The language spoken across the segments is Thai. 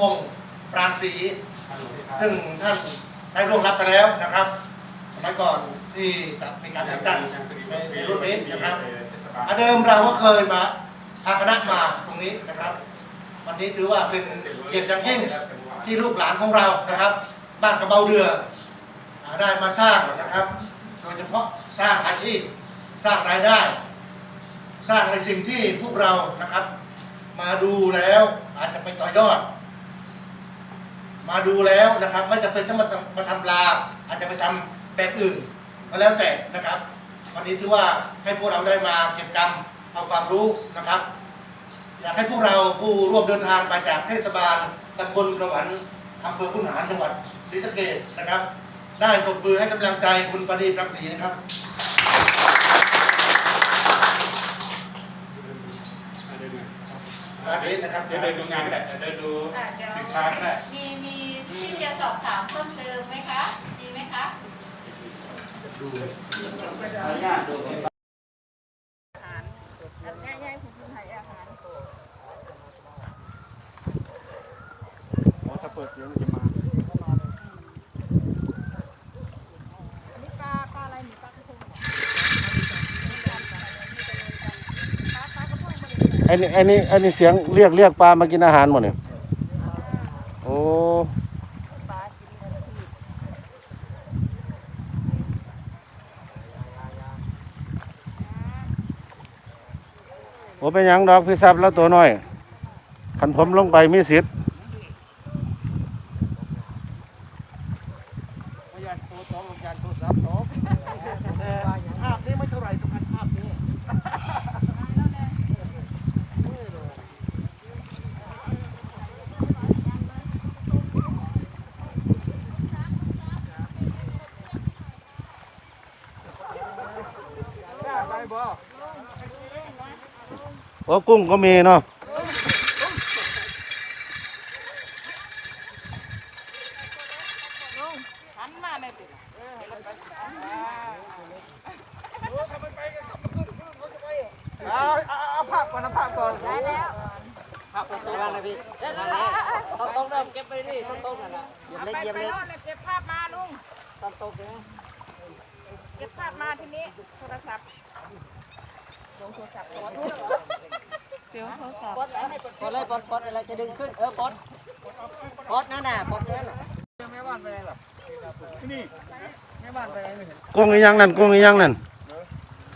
พงษ์ปราณศรีซึ่งท่านได้ร่วงรับไปแล้วนะครับ สมัยก่อนที่มีการแต่งตั้งในในรุ่นนี้นะครับอันเดิมเราก็เคยมาพาคณะมาตรงนี้นะครับ วันนี้ถือว่าเป็นเกียรติอย่างยิ่งที่ลูกหลานของเรานะครับบ้านกระเบาเรืออ่าได้มาสร้างนะครับ โดยเฉพาะสร้างอาชีพสร้างรายได้ สร้างในสิ่งที่พวกเรานะครับ มาดูแล้วอาจจะไปต่อยอด มาดูแล้วนะครับ ไม่จำเป็นต้องมาทำมาทำปลาอาจจะไปทำแบบอื่นก็แล้วแต่นะครับ วันนี้ถือว่าให้พวกเราได้มาเก็บกรรมเอาความรู้นะครับ อยากให้พวกเราผู้ร่วมเดินทางมาจากเทศบาลตำบลกระหวันอำเภอขุนหารจังหวัดศรีสะเกษนะครับ ได้ตบมือให้กำลังใจคุณประดีปรังสีนะครับ อันนี้นะครับเดี๋ยวเดินดูงานก็ได้เดินดูอะเดี๋ยวสินค้าก็ได้มีมีที่จะสอบถามเพิ่มเติมไหมคะ มีไหมคะอ๋อถ้าเปิดเสียงมันจะมา นี่ปลาปลาอะไรหนีปลากระพง ไอันนี้อันนี้อันนี้เสียงเรียกเรียกปลามากินอาหารหมดเนี่ยโอ้โอ้เป็นยังดอกพี่ซับแล้วตัวน้อยขันผมลงไปมีสิทธิ์ พยานโตตองยานโทรศัพท์ตองแต่ภาพนี้ไม่เท่าไหร่สำคัญภาพนี้ โอ้กุ้งก็มีเนาะหันมาเอาเอาภาพก่อนนะภาพก่อนได้แล้วต้องต้องเริ่มเก็บไปดิต้องต้องนั่นแหละเอาไปไปโน่นเลยเก็บภาพมาลุงต้องต้องนะเก็บภาพมาทีนี้โทรศัพท์ เสียงโทรศัพท์ปลดแล้วปลดเลยปลดปลดอะไรจะดึงขึ้น เออปลดปลดนั่นน่ะปลดนั่นน่ะที่นี่กุ้งอีหยังนั่นกุ้งอีหยังนั่น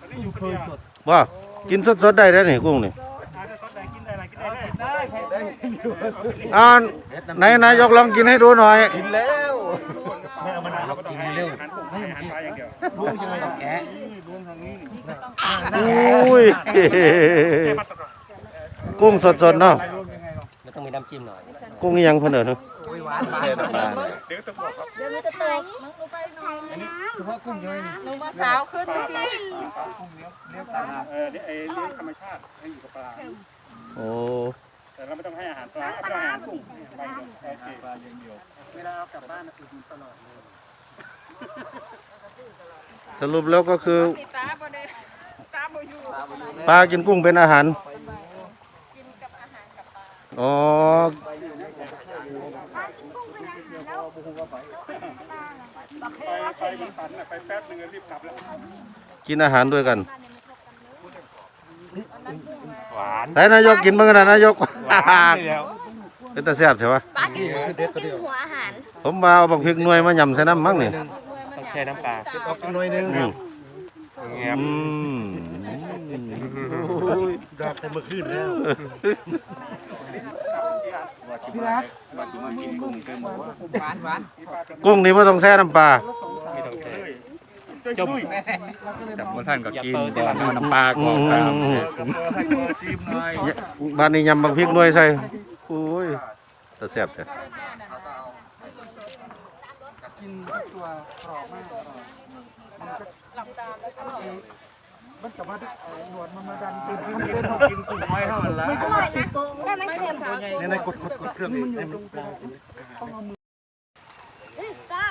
อันนี้อยู่เคยสดว่ากินสดๆได้แล้วนี่กุ้งนี่อานได้อะไรกินได้ได้ได้อ่าไหนนายกลองกินให้ดูหน่อยกินแล้ว ไม่เอามานานเราก็ต้องให้อาหารกุ้งให้อาหารปลาอย่างเดียวรู้ยังไงแกะนี่รวมทางนี้อุ้ยแค่มาตรฐานกุ้งสดๆเนาะรวมยังไงเนาะมันต้องมีน้ำจิ้มหน่อย กุ้งอีหยังเพิ่นเด้อเนาะเส้นปลาเดี๋ยวต้องบอกครับเดี๋ยวมันจะตกน้องลงไปหน่อยเฉพาะกุ้งเยอะหนูมาสาวขึ้นทีกุ้งเลี้ยวเลี้ยวปลาเออเลี้ยงเลี้ยงธรรมชาติให้อยู่กับปลาโอ้ แต่เราไม่ต้องให้อาหารปลาไม่ต้องให้อาหารกุ้งไปเดียวโอเคปลาอย่างเดียวเวลาเอากลับบ้านอุดหนุนตลอดเลยสรุปแล้วก็คือติตาบ่ได้ตาบ่อยู่ปลากินกุ้งเป็นอาหารกินกับอาหารกับปลาอ๋อไปไปมันตันน่ะไปแป๊บนึงรีบกลับแล้ว กินอาหารด้วยกัน หวานไหนนายกกินบ้างนะนายกเป็นตาแซ่บใช่ปะปลากินกินหัวอาหารผมมาเอาบักพริกหน่วยมายำใส่น้ำมั้งนี่ต้องแช่น้ำปลาออกกันหน่อยนึงอืมเงียบอืมดอกแต่เมื่อคืนแล้วพี่รักมากินมากินกุ้งเต็มหมดหวานหวานกุ้งนี่ไม่ต้องแช่น้ำปลาไม่ต้องแช่ จมจับมือท่านก็กินก่อนน้ำปลาอืก่อนครับมให้เบอร์ชิมหน่อยบ้านนี้ยำบักพริกหน่วยใส่โอ้ยตาแซ่บใช่กินตัวกรอบมากอร่อยมันกลับมาหนวดมันมาดันตื่นกินกุ้งน้อยเท่านั้นละอร่อยนะได้ไหมเค็มในในกดกดกดเครื่องนี้ให้มันปลา เอ้ยปลา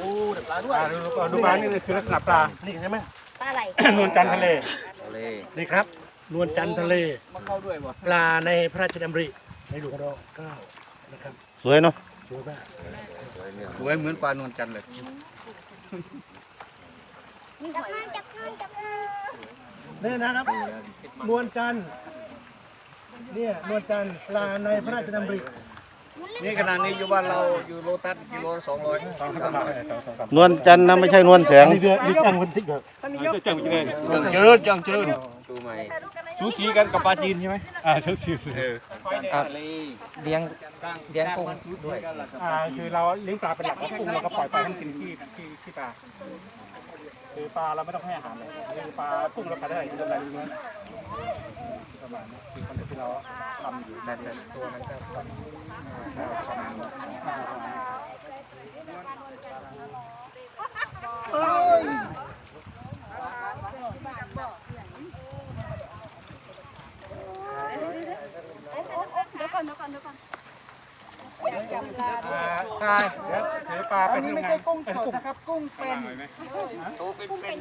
โอ้ เด็กป ลาด้วยดูดูมานี่คือลักษณะปลา นี่ใช่ไหมปลาไหลนวลจันทร์ทะเลนี่ครับ นวลจันทร์ทะเลปลาในพระราชดำริในหลวงรัชกาลที่เก้านะครับ สวยเนาะสวยมากสวยเหมือนปลานวลจันทร์เลยจับข้างจับข้างจับข้างนี่นะครับ นวลจันทร์เนี่ยนวลจันทร์ปลาในพระราชดำริ นี่ขนาดนี้อยู่บ้านเราอยู่โลตัสกิโลสองร้อยสองสามสองสองสามนวลจันทร์นะไม่ใช่นวลแสงนี่เรือนี่จังวันทิกเด้อเจ้าจีนจังเจริญจังเจริญสูสีกันกับปลาจีนใช่ไหมอ่าสูสี เลี้ยง เลี้ยงกุ้งด้วยอ่าคือเราเลี้ยงปลาเป็นหลักแล้วกุ้งเราก็ปล่อยปลาให้มันกินที่ที่ที่ปลาคือปลาเราไม่ต้องให้อาหารเลยคือปลากุ้งเราขายได้กินได้เนื้อประมาณนี้คือคอนเซ็ปต์ที่เราทำอยู่แต่ตัวมันก็ประมาณนี้ เดี๋ยวก่อนเดี๋ยวก่อนเดี๋ยวก่อน จับปลาอ่าใช่เดี๋ยวถือปลาเป็นยังไงกุ้งเป็นกุ้งนะครับกุ้งเป็นกุ้งเป็น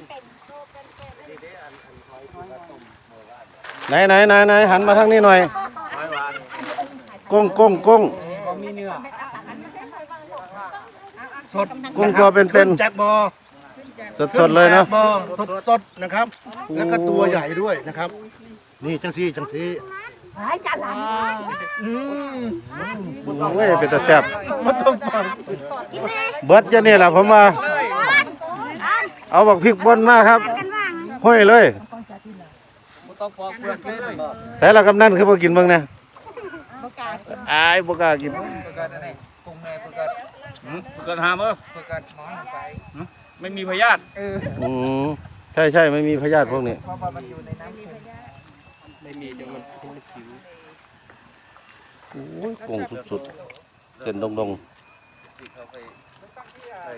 ไหนไหนไหนไหนหันมาทางนี้หน่อยกุ้งกุ้งกุ้งสดกุ้งตัวเป็นเป็นจากบอสดสดๆเลยนาะบอสดสดๆนะครับ แล้วก็ตัวใหญ่ด้วยนะครับ นี่จังซี่จังซี่ หายจัดหลังอืมโอ้ยเป็นตาแซ่บมันต้องฟังกินแน่เบิดจะนี่แหละผมว่าอันเอาบักพริกบนมาครับกันว่างห้อยเลยต้องปอกเปลือกเลยใส่ละกำนันคือบ่กินบิ่งนะอายบกากินเพื่อกันนั่นเองกุ้งแม่เพื่อกันเพื่อกันหามเออเพื่อกันนอนไม่มีพยาธิอืมใช่ใช่ไม่มีพยาธิพวกนี้ เพราะว่ามันอยู่ในน้ำเค็มไม่มีจำนวนที่มันผิวโอ้ยกุ้งสุดๆเส้นดงที่เขาไป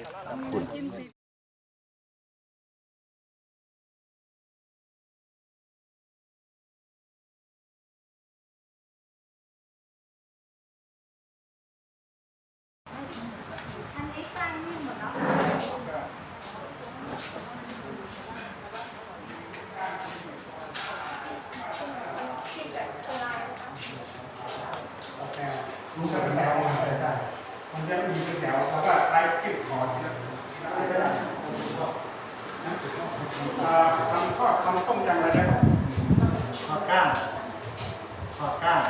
ๆขอบ คุณมันจะมีเป็นแถวเขาก็ไล่ขึ้นคอทีละอ่าทำข้อทำต้มยำอะไรได้บ้างทอดก้างทอดก้าง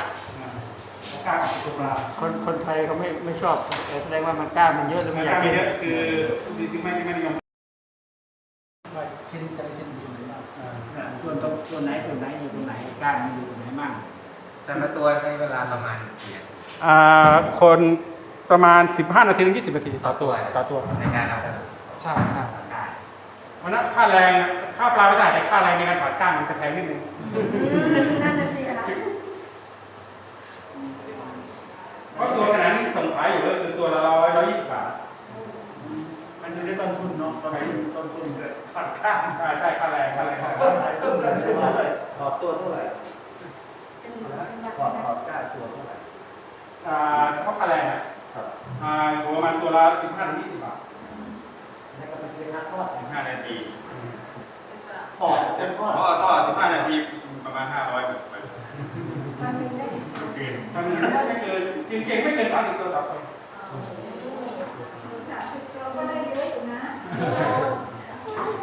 กล้ากับตุปลาคนคนไทยเขาไม่ไม่ชอบแต่แสดงว่ามันกล้ามันเยอะหรือมัไม่นอยากมีกินเยอะคือจริงๆไม่ไม่นิยมชิ้นแต่ละชิ้นอยู่ไหนบ้างส่วนตรงส่วนไหนส่วนไหนอยู่ตรงไหนกล้ามันอยู่ตรงไหนมั่ง แต่ละตัวใช้เวลาประมาณกี่นาทีอ่าคนประมาณ 15 นาทีถึง 20 นาทีต่อตัวต่อตัวในการเอาไปใช่ใช่เพราะนั้นค่าแรงค่าปลาไม่ได้แต่ค่าแรงในการถอดก้างมันจะแพงนิดนึงนั่นน่ะสิอะไรเพราะตัวขนาดนี้ส่งขายอยู่ก็คือตัวละร้อยร้อยยี่สิบบาทมันอยู่ในต้นทุนเนาะต้นทุนต้นทุนเกิดทอดก้างใช่ใช่ค่าแรงค่าแรงค่าแรงต้นทุนต้นทุนเท่าไหร่ขอบตัวเท่าไหร่ ขอบขอบกล้าตัวเท่าไหร่อ่าเพราะค่าแรงอะอ่าอยู่ประมาณตัวละสิบห้าถึงยี่สิบบาทแล้วก็ไปซื้อค่าทอดสิบห้านาทีทอดเป็นทอดเพราะว่าทอดสิบห้านาทีประมาณห้าร้อยแบบไปโอเคตอนนี้ไม่เกินจริงๆไม่เกินสามสิบตัวต่อคน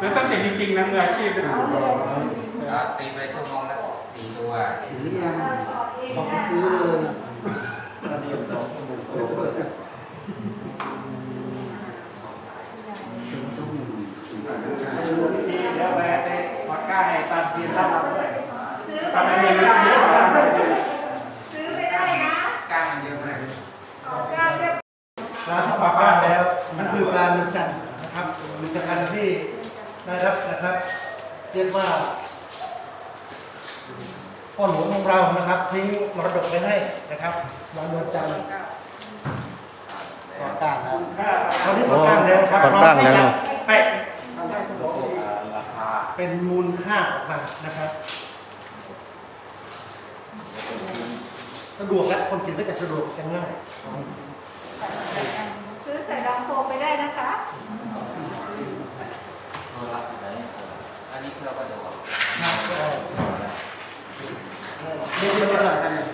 แล้วต้องเก่งจริงๆนะมืออาชีพนะตีไปชั่วโมงละ สี่ตัวหรือยังบอกให้ซื้อเลยตอนนี้สองชั่วโมง แล้วแวะไปทอดก้างให้ตามกินแล้วเราด้วย ทำเป็นเงินเยอะมาก ก้างเยอะมาก ปลาทอดปลาก้างแล้ว มันคือปลาเมืองจันทร์นะครับผลิตภัณฑ์ที่ได้รับนะครับเรียกว่า พ่อหลวงของเรานะครับทิ้งมรดกไว้ให้นะครับปลาเมืองจันทร์ทอดก้างแล้วตอนนี้ทอดก้างแล้วครับทอดก้างแล้วเนอะเป๊ะเป็นมูลค่าออกมานะครับสะดวกและคนกินก็จะสะดวกจะง่ายซื้อใส่ลำโพงไปได้นะคะคอันนี้เราก็จะบอก นี่เรียกว่าอะไรกันเนี่ย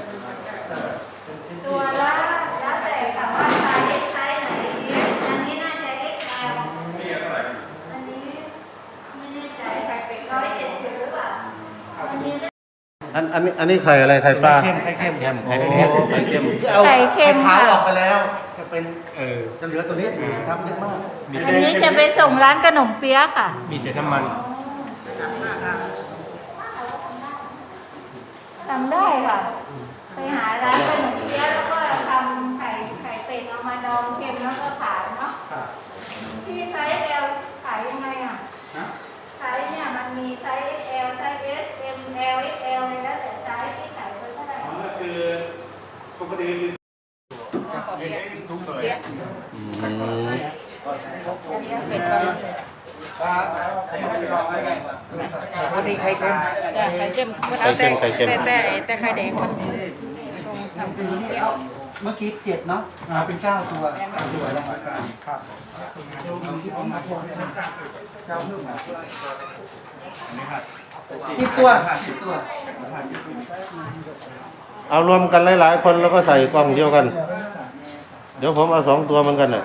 ตัวละแล้วแต่ค่ะว่าไซส์ไซส์ไหนอันนี้น่าจะ XL นี่เท่าไหร่อันนี้ไม่แน่ใจค่ะเป็นร้อยเจ็ดสิบหรือเปล่าอันนี้อันอันนี้อันนี้ไข่อะไรไข่ปลาไข่เค็มไข่เค็มโอ้ไข่เค็มที่เอาไข่ขาวออกไปแล้ว จะเป็นเออจะเหลือตัวนี้ครับเยอะมากอันนี้จะไปส่งร้านขนมเปี๊ยะค่ะ มีแต่น้ำมัน ทำได้ค่ะ ไปหาร้านขนมเปี๊ยะแล้วก็ทำไข่ไข่เป็ดเอามาดองเค็มแล้วก็ขายเนาะพี่ไซส์ L ขายยังไงอะไซส์เนี่ยมันมีไซส์ L ไซส์ S M L XL เลยแล้วแต่ไซส์ที่ขายไปเท่าไหร่ก็คือปกติทุกเลยอืม ปกติไข่เค็มจ้ะไข่เค็มมันเอาแต่แต่แต่แต่ไข่แดงมันทรงทำเป็นเปรี้ยวเมื่อกี้เจ็ดเนาะอ่าเป็นเก้าตัวสวยแล้วครับสิบตัวสิบตัวเอารวมกันหลายๆ คนแล้วก็ใส่กล่องเดียวกัน เดี๋ยวผมเอาสองตัวเหมือนกันน่ะ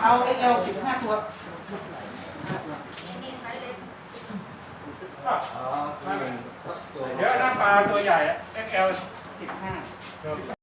เอาเอ็กเอลสิบห้าตัวเดี๋ยวน้าปลาตัวใหญ่ XL สิบห้า